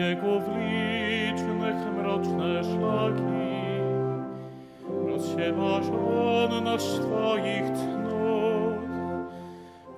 Wieków licznych mroczne szlaki, rozsiewasz wonność Twoich cnót,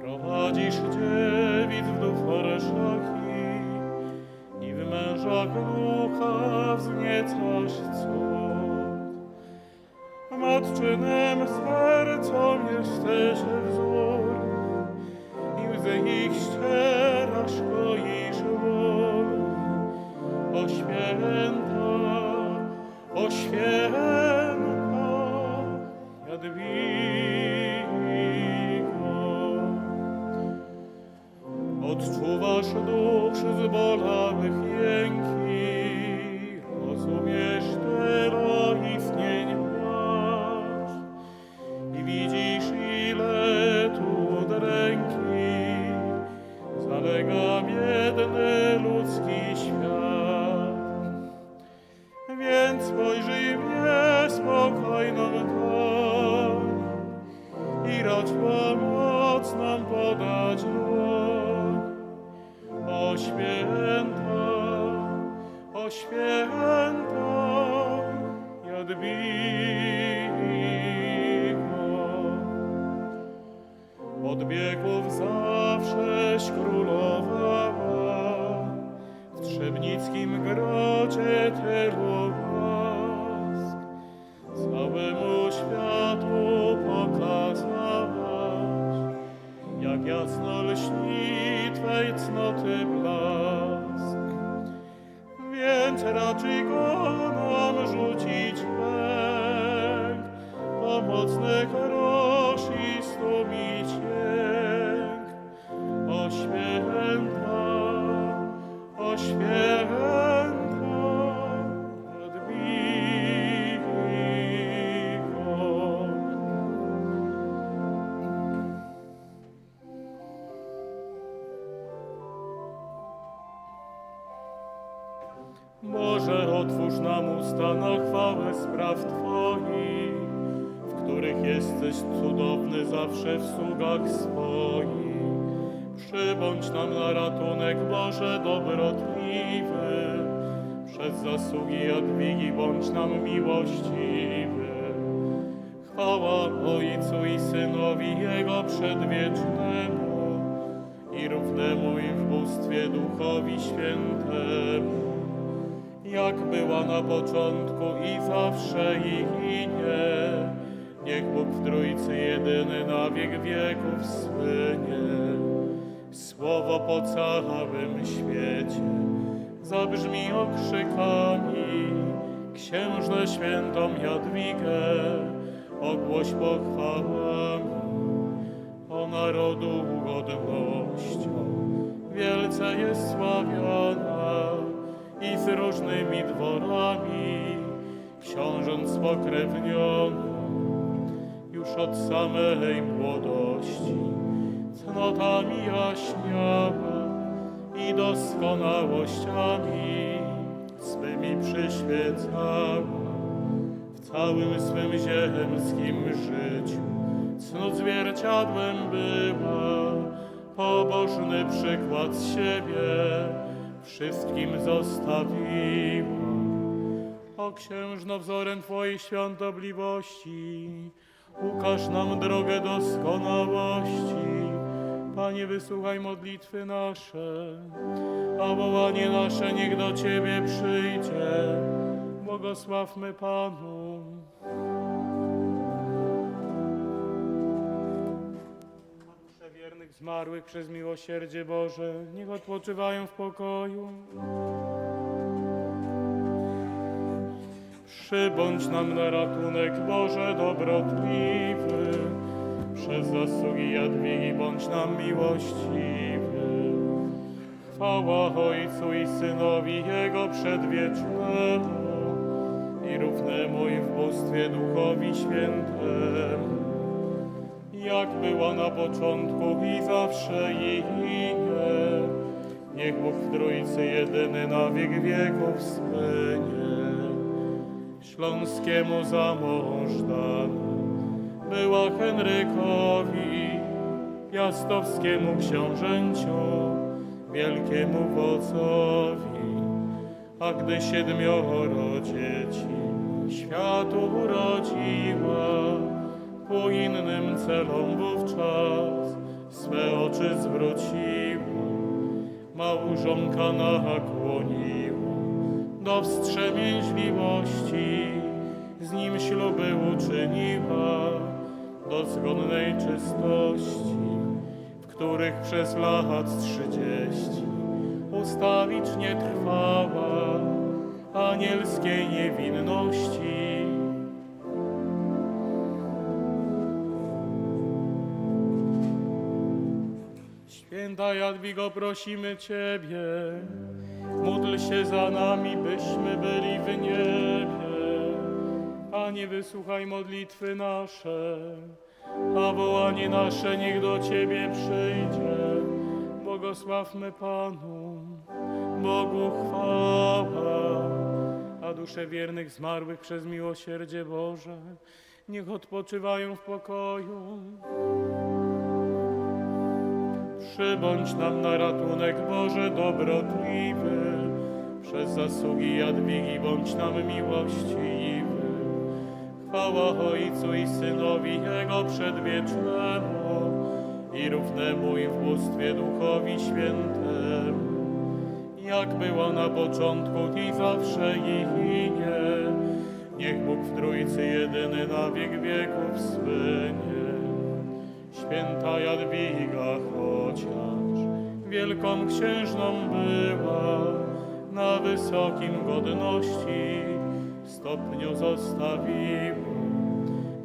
prowadzisz dziewic wdów orszaki i w mężach ducha wzniecasz cud. Matczynem sercom jesteś wzór i łzy ich ścierasz, O święta, o święta, Jadwigo. Racz pomoc nam podać dłoń. O święta, o święta, Jadwigo. Od wieków zawsześ królowała, w Trzebnickim grocie tylu łask. Całemu jasno lśni Twej cnoty blask. Więc raczej go nam rzucić pęk, pomocnych roż i stłumić jęk. O święta, o święta, Boże, otwórz nam usta na chwałę spraw Twoich, w których jesteś cudowny zawsze w sługach swoich. Przybądź nam na ratunek, Boże, dobrotliwy, przez zasługi Jadwigi bądź nam miłościwy. Chwała Ojcu i Synowi Jego przedwiecznemu i równemu i w bóstwie Duchowi Świętemu jak była na początku i zawsze i, i nie. Niech Bóg w Trójcy jedyny na wiek wieków słynie. Słowo po całym świecie zabrzmi okrzykami. Księżnę świętą Jadwigę ogłoś pochwałami. O narodu godnością wielce jest sławiona i z różnymi dworami książąt spokrewnioną już od samej młodości. Cnotami jaśniała i doskonałościami swymi przyświecała w całym swym ziemskim życiu. Cnot zwierciadłem była pobożny przykład siebie wszystkim zostawiła. O księżno wzorem Twojej świątobliwości, ukaż nam drogę doskonałości. Panie, wysłuchaj modlitwy nasze, a wołanie nasze niech do Ciebie przyjdzie. Błogosławmy Panu. Zmarłych przez miłosierdzie Boże, niech odpoczywają w pokoju. Przybądź nam na ratunek, Boże dobrotliwy, przez zasługi Jadwigi bądź nam miłościwy. Chwała Ojcu i Synowi Jego przedwiecznemu i równemu i w bóstwie Duchowi Świętemu jak była na początku i zawsze i nie. Niech Bóg w Trójcy jedyny na wiek wieków spłynie. Śląskiemu za była Henrykowi, piastowskiemu książęciu, wielkiemu wodzowi, A gdy siedmioro dzieci światu urodziła, celom wówczas swe oczy zwróciła. Małżonka nakłoniła do wstrzemięźliwości, z nim śluby uczyniła do zgodnej czystości, w których przez lat trzydzieści ustawicznie trwała anielskiej niewinności. Święta Jadwigo, prosimy Ciebie, módl się za nami, byśmy byli w niebie. Panie, wysłuchaj modlitwy nasze, a wołanie nasze niech do Ciebie przyjdzie. Błogosławmy Panu, Bogu chwała, a dusze wiernych zmarłych przez miłosierdzie Boże, niech odpoczywają w pokoju. Przybądź nam na ratunek, Boże dobrotliwy, przez zasługi Jadwigi bądź nam miłościwy. Chwała Ojcu i Synowi Jego przedwiecznemu i równemu i w bóstwie Duchowi Świętemu, jak była na początku i zawsze i nie. Niech Bóg w Trójcy jedyny na wiek wieków słynie. Święta Jadwiga chociaż wielką księżną była, na wysokim godności stopniu zostawiła.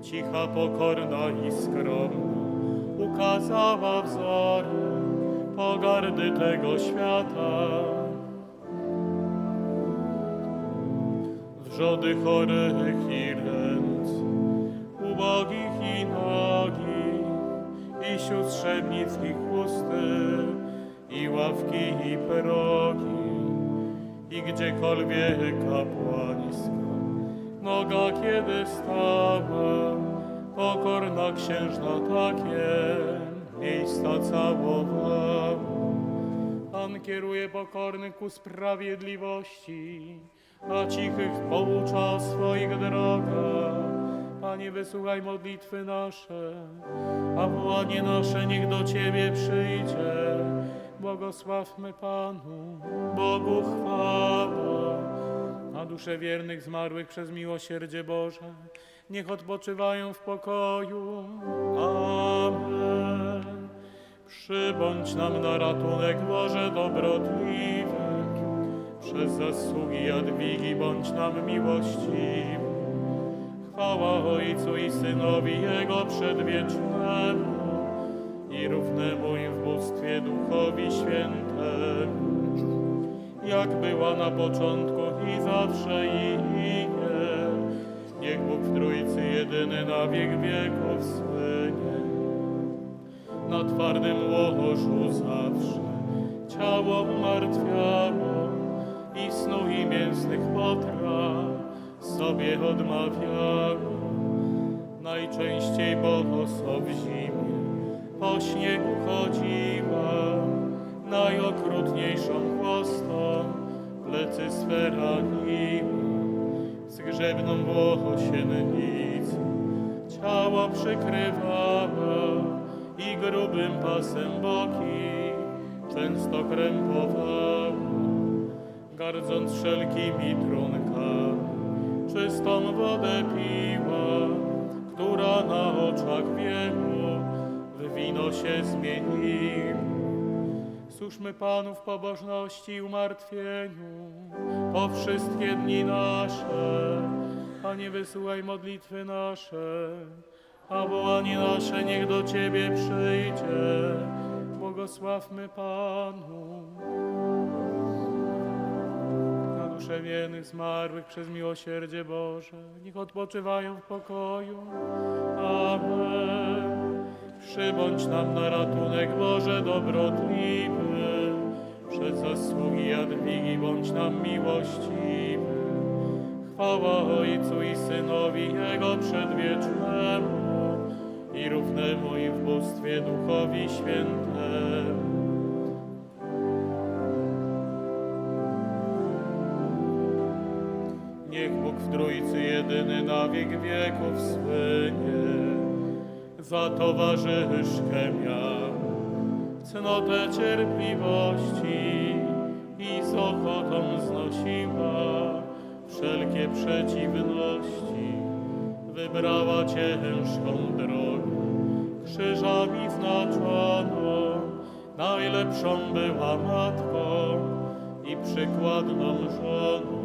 Cicha, pokorna i skromna ukazała wzory pogardy tego świata. Wrzody chorych i ręce, ubogich i sióstrze nickich chusty, i ławki i progi, i gdziekolwiek kapłańska noga kiedy stała, pokorna księżna takie miejsca całowała. Pan kieruje pokornych ku sprawiedliwości, a cichych poucza o swoich drogach. Panie, wysłuchaj modlitwy nasze, a wołanie nasze niech do Ciebie przyjdzie. Błogosławmy Panu, Bogu chwała, a dusze wiernych zmarłych przez miłosierdzie Boże, niech odpoczywają w pokoju. Amen. Przybądź nam na ratunek, Boże dobrotliwy, przez zasługi Jadwigi bądź nam miłościwy. Chwała Ojcu i Synowi Jego przedwiecznemu i równemu im w bóstwie Duchowi Świętemu, jak była na początku i zawsze i nie. Niech Bóg w Trójcy jedyny na wiek wieków słynie. Na twardym łożu zawsze ciało umartwiało i snu i mięsnych potraw sobie odmawiało. Najczęściej boso w zimie po śniegu chodziła, najokrutniejszą chłostą plecy swe raniła. Zgrzebną włosiennicą ciało przykrywała i grubym pasem boki często krępowała gardząc wszelkimi trunkami, czystą wodę piła, która na oczach wielu w wino się zmieniła. Służmy Panu w pobożności i umartwieniu po wszystkie dni nasze. Panie, wysyłaj modlitwy nasze, a wołanie nasze niech do Ciebie przyjdzie. Błogosławmy Panu. Wiernych zmarłych przez miłosierdzie Boże, niech odpoczywają w pokoju. Amen. Przybądź nam na ratunek, Boże dobrotliwy, przez zasługi Jadwigi bądź nam miłościwy. Chwała Ojcu i Synowi Jego przedwiecznemu i równemu i w bóstwie Duchowi Świętemu. Trójcy jedyny na wiek wieków słynie. Za towarzyszkę miał cnotę cierpliwości i z ochotą znosiła wszelkie przeciwności. Wybrała ciężką drogę, krzyżami znaczoną, najlepszą była matką i przykładną żoną.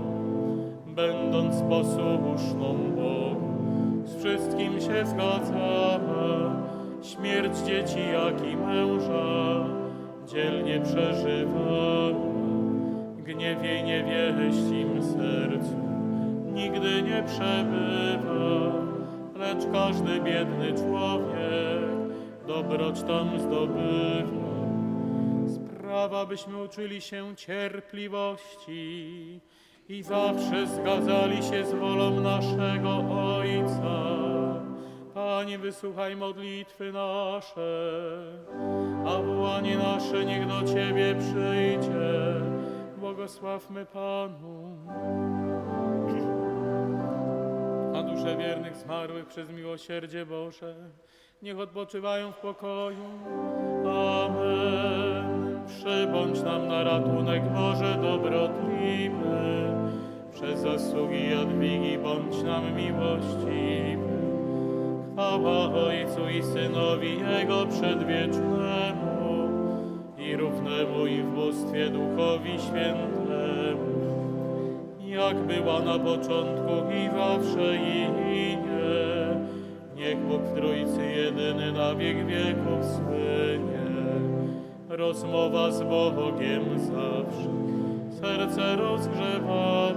Będąc posłuszną Bogu, z wszystkim się zgadzała, śmierć dzieci jak i męża dzielnie przeżywała. Gniew jej nie wieść im sercu, nigdy nie przebywa, lecz każdy biedny człowiek dobroć tam zdobywa. Sprawa, byśmy uczyli się cierpliwości i zawsze zgadzali się z wolą naszego Ojca. Panie, wysłuchaj modlitwy nasze, a wołanie nasze niech do Ciebie przyjdzie. Błogosławmy Panu. A dusze wiernych zmarłych przez miłosierdzie Boże, niech odpoczywają w pokoju. Amen. Przybądź nam na ratunek Boże dobrotliwy, przez zasługi Jadwigi bądź nam miłościwy. Chwała Ojcu i Synowi Jego przedwiecznemu i równemu i w bóstwie Duchowi Świętemu jak była na początku i zawsze i nie. Niech Bóg w Trójcy jedyny na wiek wieków słynie. Rozmowa z Bogiem zawsze serce rozgrzewała,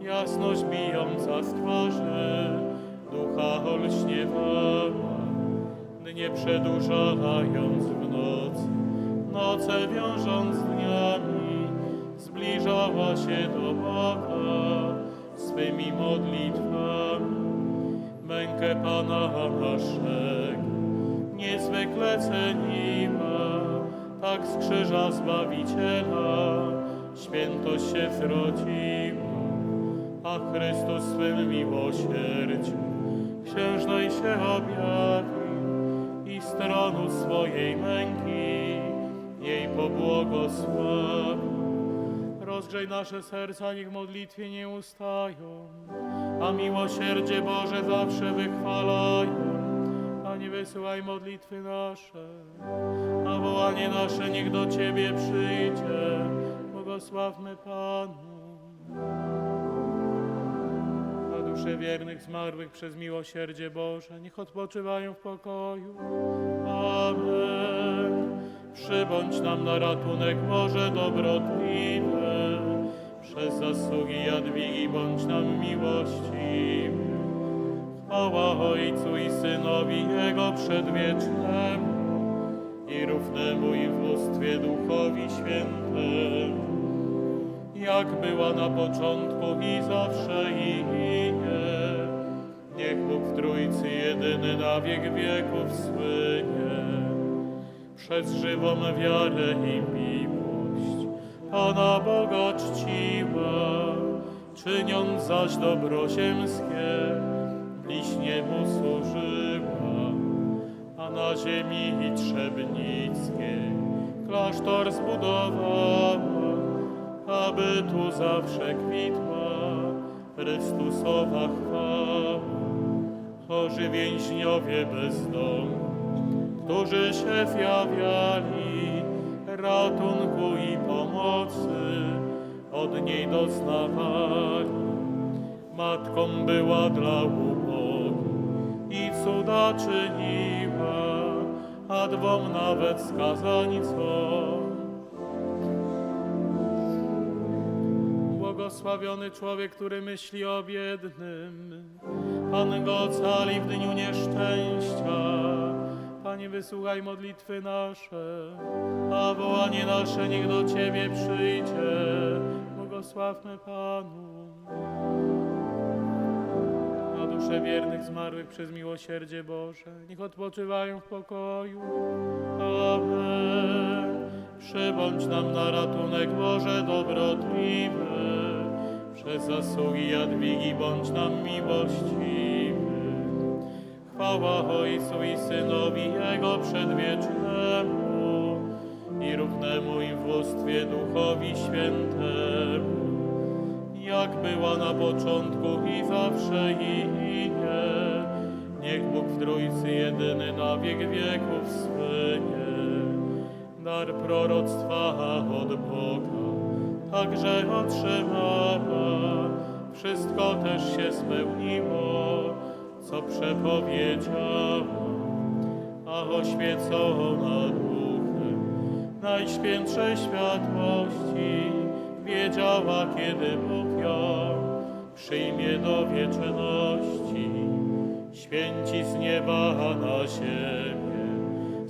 jasność bijąca z twarzy, ducha olśniewała. Dnie przedłużając w nocy, noce wiążąc dniami, zbliżała się do Boga swymi modlitwami. Mękę Pana naszego niezwykle ceniła, tak z krzyża Zbawiciela świętość się zrodziła. A Chrystus swym miłosierdziu księżnej się objawił i stronu swojej męki jej pobłogosławił. Rozgrzej nasze serca, niech modlitwie nie ustają, a miłosierdzie Boże zawsze wychwalają. Wysyłaj modlitwy nasze, a wołanie nasze niech do Ciebie przyjdzie. Błogosławmy Panu. A dusze wiernych zmarłych przez miłosierdzie Boże, niech odpoczywają w pokoju. Amen. Przybądź nam na ratunek Boże dobrotliwy, przez zasługi Jadwigi bądź nam miłościwy. Chwała Ojcu i Synowi Jego przedwiecznemu i równemu i w bóstwie Duchowi Świętemu jak była na początku i zawsze i nie. Niech Bóg w Trójcy jedyny na wiek wieków słynie. Przez żywą wiarę i miłość Pana Boga czciła, czyniąc zaś dobro ziemskie, bliźnie mu służyła, a na ziemi trzebnickiej klasztor zbudowała, aby tu zawsze kwitła Chrystusowa chwała. Chorzy więźniowie bezdomni, którzy się zjawiali, ratunku i pomocy od niej doznawali. Matką była dla i cuda czyniła, a dwom nawet skazańcom Błogosławiony człowiek, który myśli o biednym. Pan go ocali w dniu nieszczęścia. Panie, wysłuchaj modlitwy nasze, a wołanie nasze niech do Ciebie przyjdzie. Błogosławmy Panu. Dusze wiernych zmarłych przez miłosierdzie Boże, niech odpoczywają w pokoju. Amen. Przybądź nam na ratunek Boże dobrotliwy, przez zasługi Jadwigi bądź nam miłościwy. Chwała Ojcu i Synowi Jego przedwiecznemu i równemu im w Duchowi Świętemu, jak była na początku i zawsze i nie. Niech Bóg w Trójcy jedyny na wiek wieków słynie. Dar proroctwa od Boga także otrzymała. Wszystko też się spełniło, co przepowiedziała. A oświecona duchem Najświętszej światłości wiedziała, kiedy Bóg ją przyjmie do wieczności. Święci z nieba na ziemię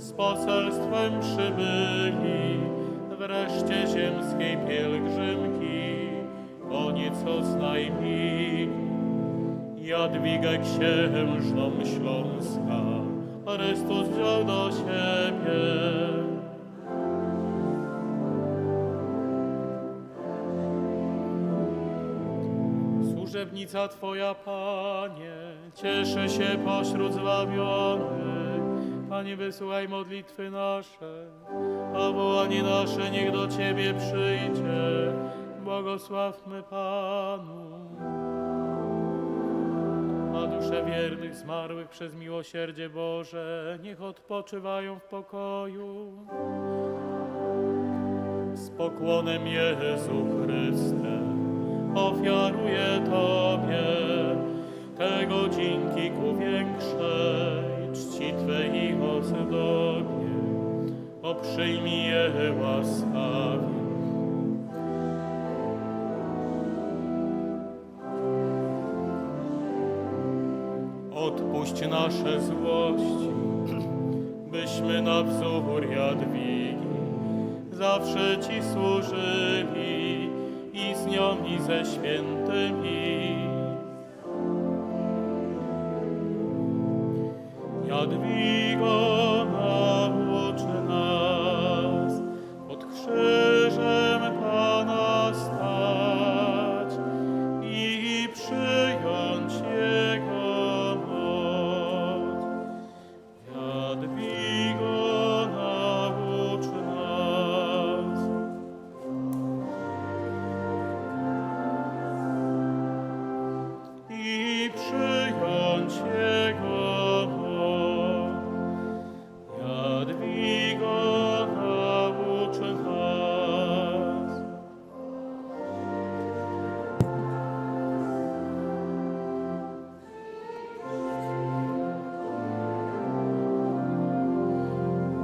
z poselstwem przybyli, wreszcie ziemskiej pielgrzymki, koniec oznajmili. Jadwigę księżną Śląska, Chrystus wziął do siebie. Służebnica Twoja, Panie, cieszę się pośród zbawionych. Panie, wysłuchaj modlitwy nasze, a wołanie nasze niech do Ciebie przyjdzie. Błogosławmy Panu. A dusze wiernych zmarłych przez miłosierdzie Boże, niech odpoczywają w pokoju. Z pokłonem Jezu Chryste, ofiaruję Tobie tego dzięki ku większej czci Twej ozdobie. O przyjmij je łaskawie. Odpuść nasze złości, byśmy na wzór Jadwigi zawsze Ci służyli nią i ze świętymi.